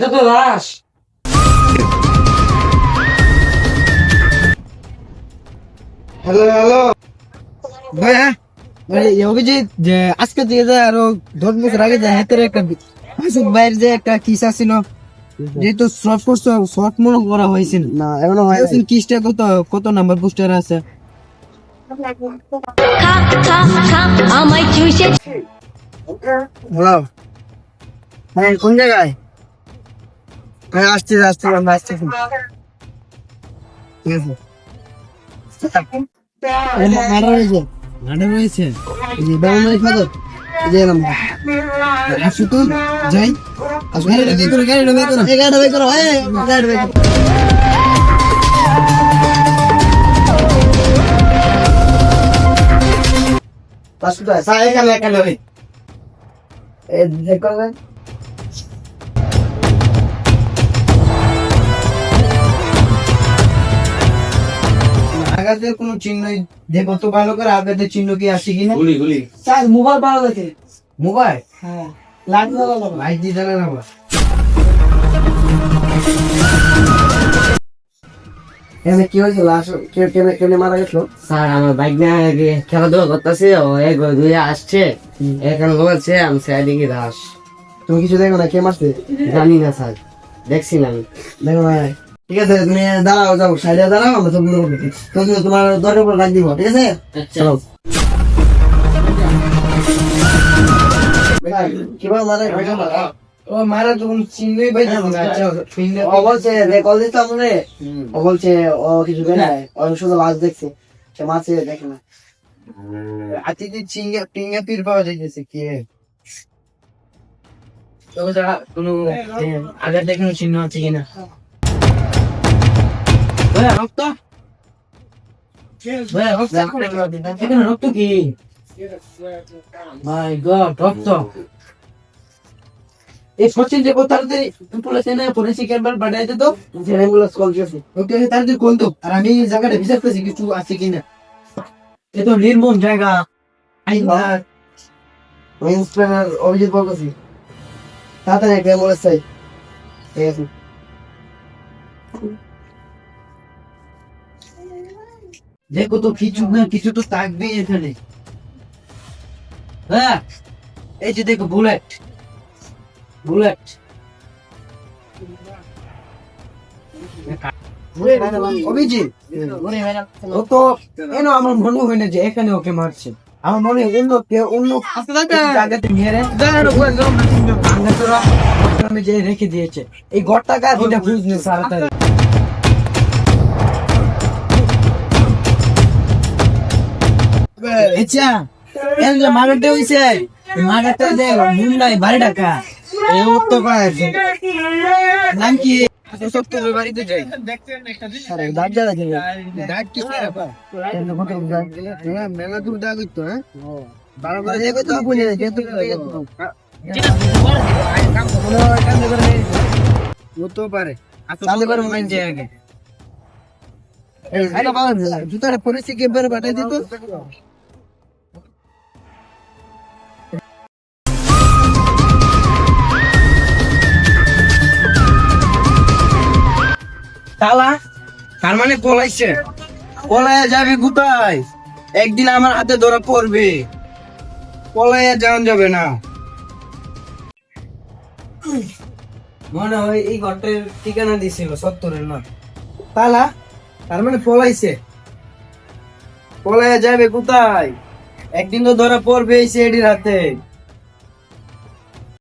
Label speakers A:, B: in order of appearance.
A: এটা তো লাশ
B: হ্যালো হ্যালো ভাইয়া অভিজিৎ যে আজকে থেকে যে আরও দশ বছর আগে যে হাতের একটা মাসুদ ভাইয়ের যে একটা কিস আছিল যেহেতু শর্ট কোর্স শর্ট মনে করা হয়েছিল না। এমন হয় কিসটা কত কত নাম্বার পোস্টার আছে?
C: খা খা খা আমায় চুষে
B: হ্যালো হ্যাঁ কোন জায়গায়? হ্যাঁ আসছি আসছি আমরা আসতেছি ঠিক আছে। মারা রয়েছে মারা রয়েছে এই যে বাবা মায়ের যে এলাম। আসু তো যাই। আসু গাড়িটা বের করো গাড়িটা বের করো। গাড়িটা বের করো গাড়িটা বের করো। আসু তো এখানে এখানে এই দেখো আঘাতের কোনো চিহ্নই দেখো তো ভালো করে আঘাতের চিহ্ন কি আছে কিনা?
A: গুলি গুলি।
B: স্যার মোবাইল পাওয়া গেছে। মোবাইল? হ্যাঁ। লাইট জ্বালানো লাইট দিয়ে জ্বালানো আবার। এমনি কি হয়েছে লাশ কে কেনে কেনে মারা গেছিল?
A: স্যার আমার বাইক নিয়ে খেলাধুলা করতেছে ও এক দুই আসছে। এখানে বলছে আমি সাইডিকে দাস
B: তুমি কিছু দেখো না কে মারছে?
A: জানি না স্যার। দেখছি না আমি।
B: দেখো না। ঠিক আছে তুমি দাঁড়াও যাও সাইডে দাঁড়াও আমরা সব বলব তুমি তোমার দরকার উপর রাখ দিব ঠিক আছে? চলো। কীভাবে মারা? ও মারা তখন চিনলেই ভাই ও বলছে যে কল দিতাম রে। ও বলছে ও কিছু বেড়ায় ও শুধু মাছ দেখছে। সে মাছে দেখে না। আতিথি চিঙ্গা টিঙ্গা পীর পাওয়া যাইতেছে কি? তবে তারা কোনো আগের দেখানো চিহ্ন আছে কিনা? ভাইয়া রক্ত রক্ত কি মাই গড রক্ত এই সচিন যে তাড়াতাড়ি পুলিশ এনে ফরেন্সিক ক্যাম্পার বাড়াই দিত অ্যাম্বুলেন্স কল ওকে তাড়াতাড়ি তো আর আমি এই জায়গাটা বিচার করছি কিছু আছে কিনা এ তো নির্মম জায়গা আই ইন্সপেক্টর অভিজিৎ বলতেছি তাড়াতাড়ি একটা অ্যাম্বুলেন্স চাই ঠিক আছে দেখো তো কিছু না কিছু তো থাকবে এখানে। হ্যাঁ এই যে দেখো বুলেট বুলেট আমার মনে হয় না যে এখানে ওকে মারছে? আমার মনে হয় অন্য কেউ অন্য জায়গাতে মেরে যে রেখে দিয়েছে। এই ঘরটা এটা বুঝলে তাড়াতাড়ি আচ্ছা এর যে মাগাটা হইছে মাগাটা বাড়ি এই উত্তর পায় নাম কি সত্তর বাড়িতে যাই আরে দাঁত জ্বালা যাবে দাঁত কি মেলা দূর দাগ হইতো হ্যাঁ বারো তো হতেও পারে চালু করে মনে হয় আগে জুতাটা পরিস্থিতি এবারে পাঠাই দিত তালা? তার মানে পলাইছে পলাইয়া যাবে কোথায়? একদিন আমার হাতে ধরা পড়বে। পলাইয়া যাওয়া যাবে না। মনে হয় এই ঘরটার ঠিকানা দিছিল সত্তরের না। তালা? তার মানে পলাইছে। পলাইয়া যাবে কোথায়? একদিন তো ধরা পড়বে এই সেডির হাতে